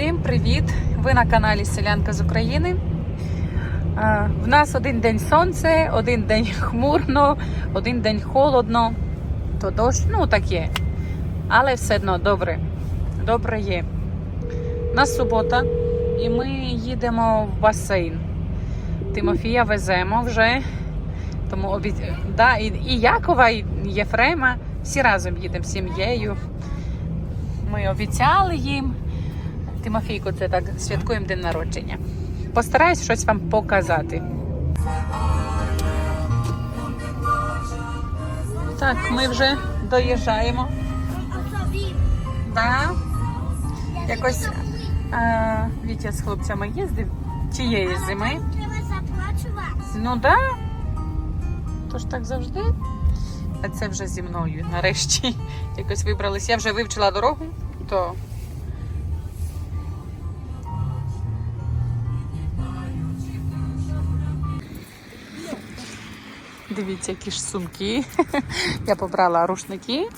Всім привіт! Ви на каналі Селянка з України. Е, В нас один день сонце, один день хмурно, один день холодно, то дощ, ну таке. Але все одно добре. Добре є. У нас субота, і ми їдемо в басейн. Тимофія веземо вже. Тому обіц... да, і, і Якова, і Єфрема. Всі разом їдемо з сім'єю. Ми обіцяли їм. Тимофійку, це так святкуємо день народження. Постараюсь щось вам показати. Так, ми вже доїжджаємо. Да. Якось а, Вітя з хлопцями їздив тієї зими. Ну да. Тож так завжди. А це вже зі мною. Нарешті якось вибрались. Я вже вивчила дорогу, то Дивіться, які ж сумки. Я побрала рушники,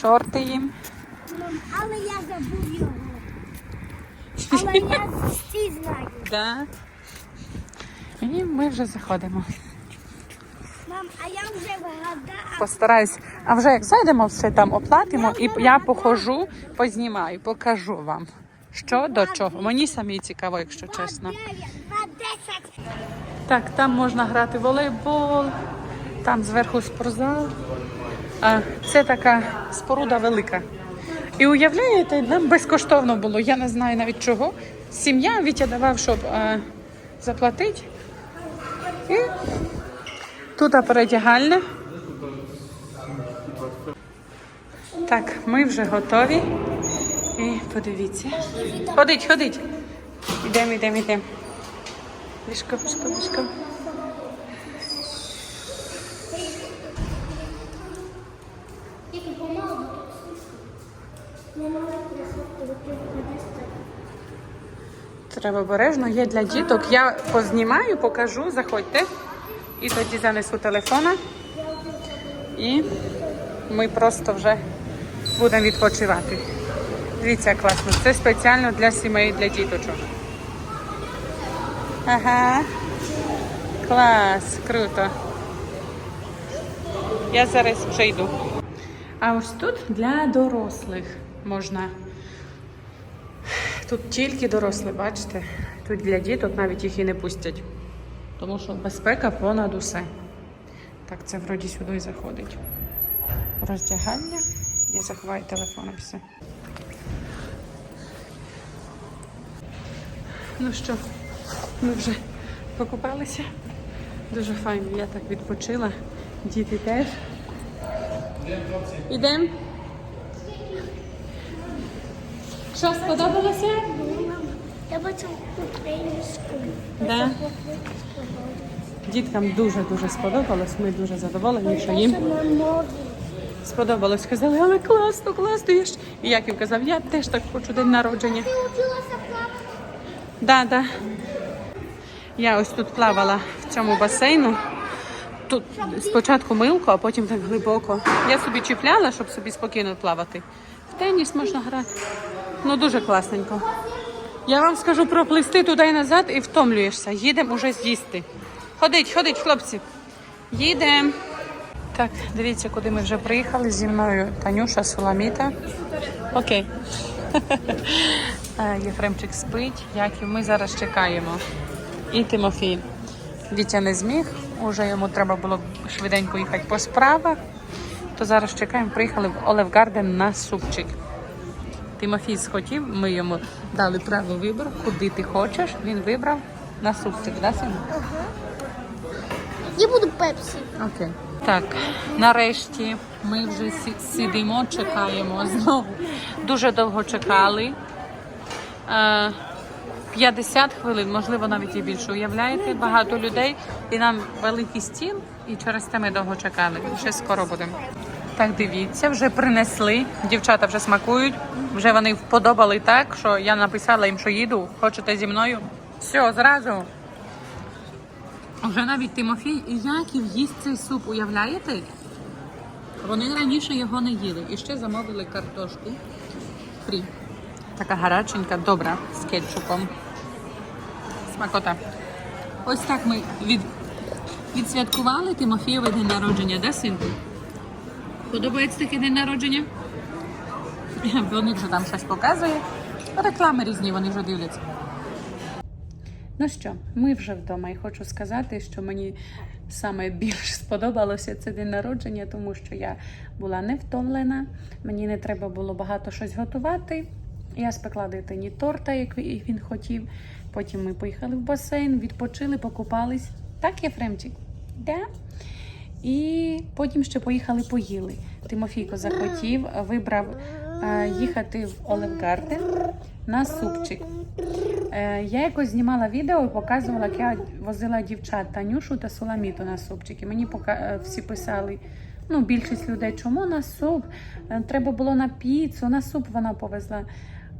шорти їм. Але я забув його. Але я всі знаю. Да. І ми вже заходимо. Мам, а я вже вгадав. Постараюсь. А вже як зайдемо, все там оплатимо, і я походжу, познімаю, покажу вам, що до чого. Мені самі цікаво, якщо чесно. Так, там можна грати волейбол, там зверху спортзал. А це така споруда велика. І уявляєте, нам безкоштовно було. Я не знаю навіть чого. Сім'я Вітя давав, щоб а, заплатити. І тут передягальня. Так, ми вже готові. І подивіться. Ходить, ходить. Ідемо, йдемо, йдемо. Пішко, пішко, пішко. Тільки помалу. Не можу приходити. Треба обережно, є для діток. Я познімаю, покажу, заходьте. І тоді занесу телефона. І ми просто вже будемо відпочивати. Дивіться, класно. Це спеціально для сімей, для діточок. Ага. Клас, круто. Я зараз вже йду. А ось тут для дорослих можна Тут тільки дорослі, бачите? Тут для діток навіть їх і не пустять. Тому що безпека понад усе. Так, це вроді сюди заходить. Роздягання. Я заховаю телефон все. Ну що, ми вже покупалися. Дуже файно, я так відпочила. Діти теж. Ідемо. Що сподобалося? Я бачу українську. Да. Діткам дуже-дуже сподобалось. Ми дуже задоволені, що їм сподобалось. Сказали, але класно, класно. Я ж... І Яків казав, я теж так хочу день народження. Ти вчилася плавати? Да, да. Я ось тут плавала в цьому басейну. Тут спочатку милко, а потім так глибоко. Я собі чіпляла, щоб собі спокійно плавати. В теніс можна грати. Ну дуже класненько. Я вам скажу проплисти туди і назад і втомлюєшся. Їдемо уже з'їсти. Ходить, ходить, хлопці. Їдемо. Так, дивіться, куди ми вже приїхали. Зі мною Танюша Соломіта. Окей. Е, Єфремчик спить, як і ми зараз чекаємо. І Тимофій. Вітя не зміг, уже йому треба було швиденько їхати по справах. То зараз чекаємо, приїхали в Олев Гарден на супчик. Тимофій схотів, ми йому дали право вибору, куди ти хочеш. Він вибрав на супчик, да, син? Я буду пепсі. Окей. Так, нарешті ми вже сі- сидимо, чекаємо знову. Дуже довго чекали. Е, 50 хвилин, можливо, навіть і більше. Уявляєте, багато людей, і нам великий стіл, і через те ми довго чекали. Ще скоро будемо. Так, дивіться, вже принесли. Дівчата вже смакують. Вже вони вподобали так, що я написала їм, що їду. Хочете зі мною? Все, зразу. Вже навіть Тимофій і Яків їсть цей суп, уявляєте? Вони раніше його не їли. І ще замовили картошку фрі. Така гаряченька, добра з кетчупом. Смакота. Ось так ми від, відсвяткували Тимофієве день народження, да, синку? Подобається такий день народження? Вони вже там щось показує. Реклами різні, вони вже дивляться. Ну що, ми вже вдома і хочу сказати, що мені саме більш сподобалося це день народження, тому що я була не втомлена, мені не треба було багато щось готувати. Я спекла дитині торта, як він хотів. Потім ми поїхали в басейн, відпочили, покупались. Так, Єфремчик? Да? І потім ще поїхали поїли. Тимофійко захотів, вибрав е, їхати в Олевгарден на супчик. Е, Я якось знімала відео і показувала, як я возила дівчат Танюшу та Соломіту на супчики. Мені пока е, всі писали, ну, більшість людей, чому на суп? Е, Треба було на піцу, на суп вона повезла.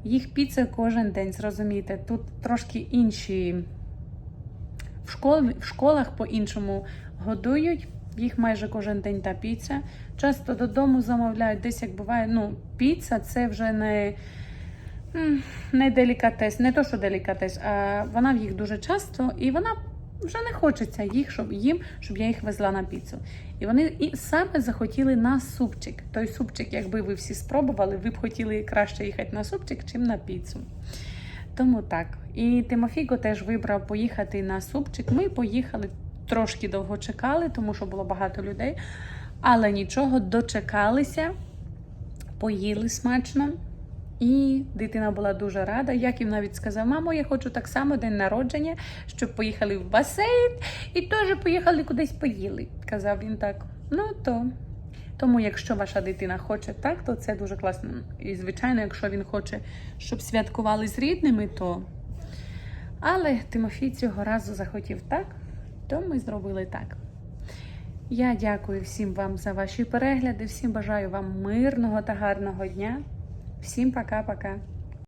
Їх піце кожен день, зрозумієте. Тут трошки інші в, школ, в школах по-іншому годують. Їх майже кожен день та піца. Часто додому замовляють, десь як буває. Ну, піца це вже не, не делікатес, не то, що делікатес, а вона в їх дуже часто, і вона вже не хочеться їх, щоб їм, щоб я їх везла на піцу. І вони і саме захотіли на супчик. Той супчик, якби ви всі спробували, ви б хотіли краще їхати на супчик, чим на піцу. Тому так. І Тимофійко теж вибрав поїхати на супчик. Ми поїхали, трошки довго чекали, тому що було багато людей. Але нічого, дочекалися, поїли смачно. І дитина була дуже рада. Яків навіть сказав: мамо, я хочу так само день народження, щоб поїхали в басейн і теж поїхали кудись поїли. Казав він так. Ну то. Тому, якщо ваша дитина хоче так, то це дуже класно. І, звичайно, якщо він хоче, щоб святкували з рідними, то. Але Тимофій цього разу захотів так, то ми зробили так. Я дякую всім вам за ваші перегляди, всім бажаю вам мирного та гарного дня. Всім пока-пока.